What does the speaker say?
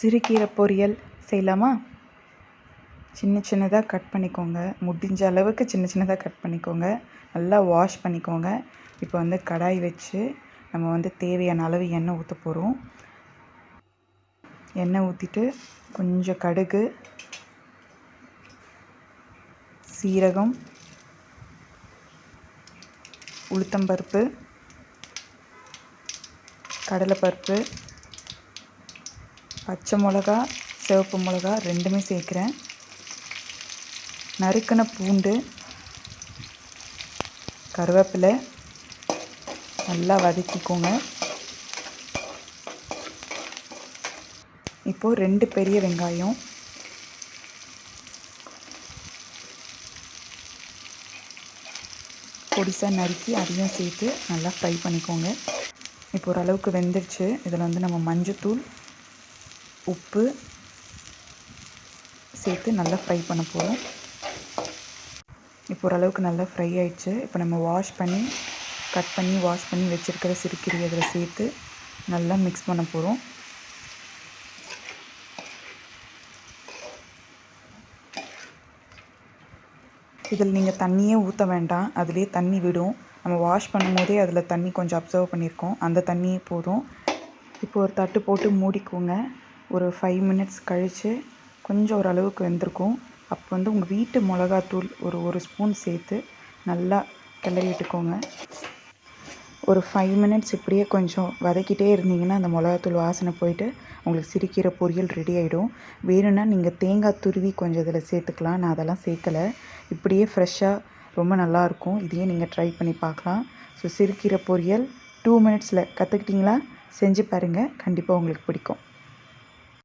சிறுகீரை பொரியல் செய்யலாமா? சின்ன சின்னதாக கட் பண்ணிக்கோங்க. முடிஞ்ச அளவுக்கு சின்ன சின்னதாக கட் பண்ணிக்கோங்க. நல்லா வாஷ் பண்ணிக்கோங்க. இப்போ வந்து கடாய் வச்சு நம்ம வந்து தேவையான அளவு எண்ணெய் ஊற்ற போகிறோம் எண்ணெய் ஊற்றிட்டு கொஞ்சம் கடுகு சீரகம் உளுத்தம்பருப்பு கடலைப்பருப்பு பச்சை மிளகா சிவப்பு மிளகா ரெண்டுமே சேர்க்குறேன். நறுக்கின பூண்டு கருவேப்பிலை நல்லா வதக்கிக்கோங்க. இப்போது ரெண்டு பெரிய வெங்காயம். பொடிசாக நறுக்கி அதையும் சேர்த்து நல்லா ஃப்ரை பண்ணிக்கோங்க. இப்போ ஓரளவுக்கு வெந்துருச்சு. இதில் வந்து நம்ம மஞ்சத்தூள் உப்பு சேர்த்து நல்லா ஃப்ரை பண்ண போகிறோம் இப்போ ஓரளவுக்கு நல்லா ஃப்ரை ஆயிடுச்சு. இப்போ நம்ம வாஷ் பண்ணி கட் பண்ணி வாஷ் பண்ணி வச்சுருக்கிற சிறுக்கீரை அதில் சேர்த்து நல்லா மிக்ஸ் பண்ண போகிறோம் இதில் நீங்கள் தண்ணியே ஊற்ற வேண்டாம். அதிலே தண்ணி விடும். நம்ம வாஷ் பண்ணும் போதே அதில் தண்ணி கொஞ்சம் அப்சர்வ் பண்ணியிருக்கோம். அந்த தண்ணியே போதும். இப்போ ஒரு தட்டு போட்டு மூடிக்கோங்க. ஒரு ஃபைவ் மினிட்ஸ் கழித்து கொஞ்சம் ஓரளவுக்கு வெந்திருக்கும். அப்போ வந்து உங்கள் வீட்டு மிளகாத்தூள் ஒரு ஒரு ஸ்பூன் சேர்த்து நல்லா கிளறி விட்டுக்கோங்க. ஒரு ஃபைவ் மினிட்ஸ் இப்படியே கொஞ்சம் வதக்கிட்டே இருந்தீங்கன்னா அந்த மிளகாத்தூள் வாசனை போயிட்டு உங்களுக்கு சிரிக்கிற பொரியல் ரெடி ஆகிடும் வேணும்னா நீங்கள் தேங்காய் துருவி கொஞ்சம் இதில் சேர்த்துக்கலாம். நான் அதெல்லாம் சேர்க்கலை. இப்படியே ஃப்ரெஷ்ஷாக ரொம்ப நல்லாயிருக்கும் இதையே நீங்கள் ட்ரை பண்ணி பார்க்கலாம். ஸோ சிரிக்கிற பொரியல் டூ மினிட்ஸில் கற்றுக்கிட்டிங்களா செஞ்சு பாருங்கள் கண்டிப்பாக உங்களுக்கு பிடிக்கும்.